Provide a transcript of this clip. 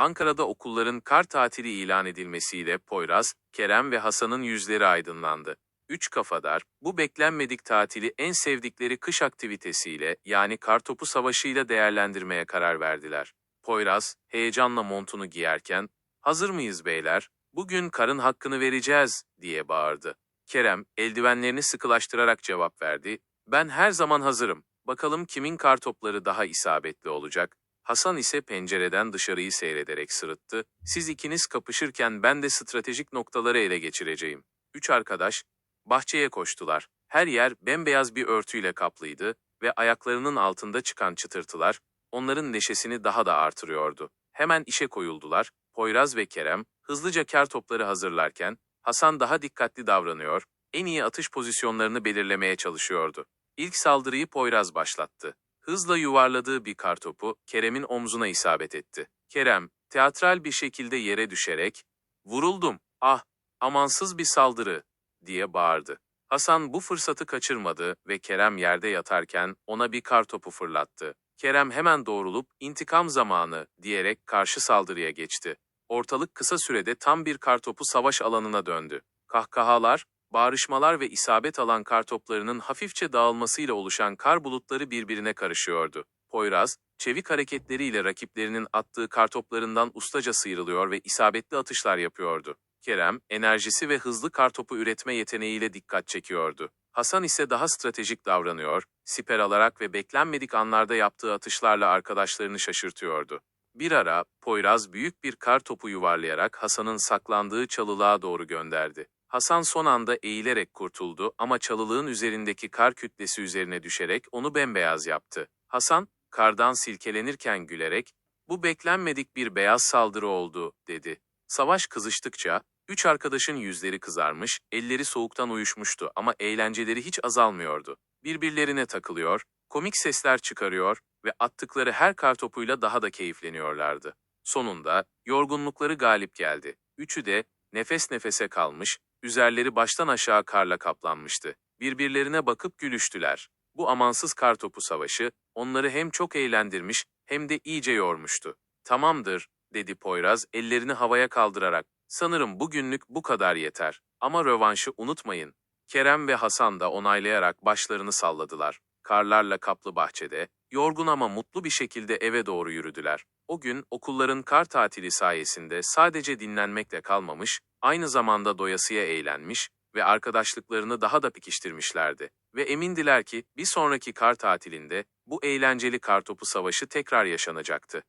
Ankara'da okulların kar tatili ilan edilmesiyle Poyraz, Kerem ve Hasan'ın yüzleri aydınlandı. Üç kafadar, bu beklenmedik tatili en sevdikleri kış aktivitesiyle yani kartopu savaşıyla değerlendirmeye karar verdiler. Poyraz, heyecanla montunu giyerken, ''Hazır mıyız beyler? Bugün karın hakkını vereceğiz.'' diye bağırdı. Kerem, eldivenlerini sıkılaştırarak cevap verdi, ''Ben her zaman hazırım. Bakalım kimin kartopları daha isabetli olacak?'' Hasan ise pencereden dışarıyı seyrederek sırıttı, ''Siz ikiniz kapışırken ben de stratejik noktaları ele geçireceğim.'' Üç arkadaş, bahçeye koştular. Her yer bembeyaz bir örtüyle kaplıydı ve ayaklarının altında çıkan çıtırtılar, onların neşesini daha da artırıyordu. Hemen işe koyuldular, Poyraz ve Kerem, hızlıca kar topları hazırlarken, Hasan daha dikkatli davranıyor, en iyi atış pozisyonlarını belirlemeye çalışıyordu. İlk saldırıyı Poyraz başlattı. Hızla yuvarladığı bir kartopu Kerem'in omzuna isabet etti. Kerem, teatral bir şekilde yere düşerek, ''Vuruldum, ah, amansız bir saldırı.'' diye bağırdı. Hasan bu fırsatı kaçırmadı ve Kerem yerde yatarken ona bir kartopu fırlattı. Kerem hemen doğrulup intikam zamanı diyerek karşı saldırıya geçti. Ortalık kısa sürede tam bir kartopu savaş alanına döndü. Kahkahalar, bağrışmalar ve isabet alan kartoplarının hafifçe dağılmasıyla oluşan kar bulutları birbirine karışıyordu. Poyraz, çevik hareketleriyle rakiplerinin attığı kartoplarından ustaca sıyrılıyor ve isabetli atışlar yapıyordu. Kerem, enerjisi ve hızlı kartopu üretme yeteneğiyle dikkat çekiyordu. Hasan ise daha stratejik davranıyor, siper alarak ve beklenmedik anlarda yaptığı atışlarla arkadaşlarını şaşırtıyordu. Bir ara, Poyraz büyük bir kar topu yuvarlayarak Hasan'ın saklandığı çalılığa doğru gönderdi. Hasan son anda eğilerek kurtuldu ama çalılığın üzerindeki kar kütlesi üzerine düşerek onu bembeyaz yaptı. Hasan, kardan silkelenirken gülerek, bu beklenmedik bir beyaz saldırı oldu, dedi. Savaş kızıştıkça, üç arkadaşın yüzleri kızarmış, elleri soğuktan uyuşmuştu ama eğlenceleri hiç azalmıyordu. Birbirlerine takılıyor, komik sesler çıkarıyor ve attıkları her kartopuyla daha da keyifleniyorlardı. Sonunda, yorgunlukları galip geldi. Üçü de, nefes nefese kalmış, üzerleri baştan aşağı karla kaplanmıştı. Birbirlerine bakıp gülüştüler. Bu amansız kartopu savaşı, onları hem çok eğlendirmiş, hem de iyice yormuştu. Tamamdır, dedi Poyraz ellerini havaya kaldırarak. Sanırım bugünlük bu kadar yeter. Ama rövanşı unutmayın. Kerem ve Hasan da onaylayarak başlarını salladılar. Karlarla kaplı bahçede, yorgun ama mutlu bir şekilde eve doğru yürüdüler. O gün okulların kar tatili sayesinde sadece dinlenmekle kalmamış, aynı zamanda doyasıya eğlenmiş ve arkadaşlıklarını daha da pekiştirmişlerdi. Ve emindiler ki bir sonraki kar tatilinde bu eğlenceli kartopu savaşı tekrar yaşanacaktı.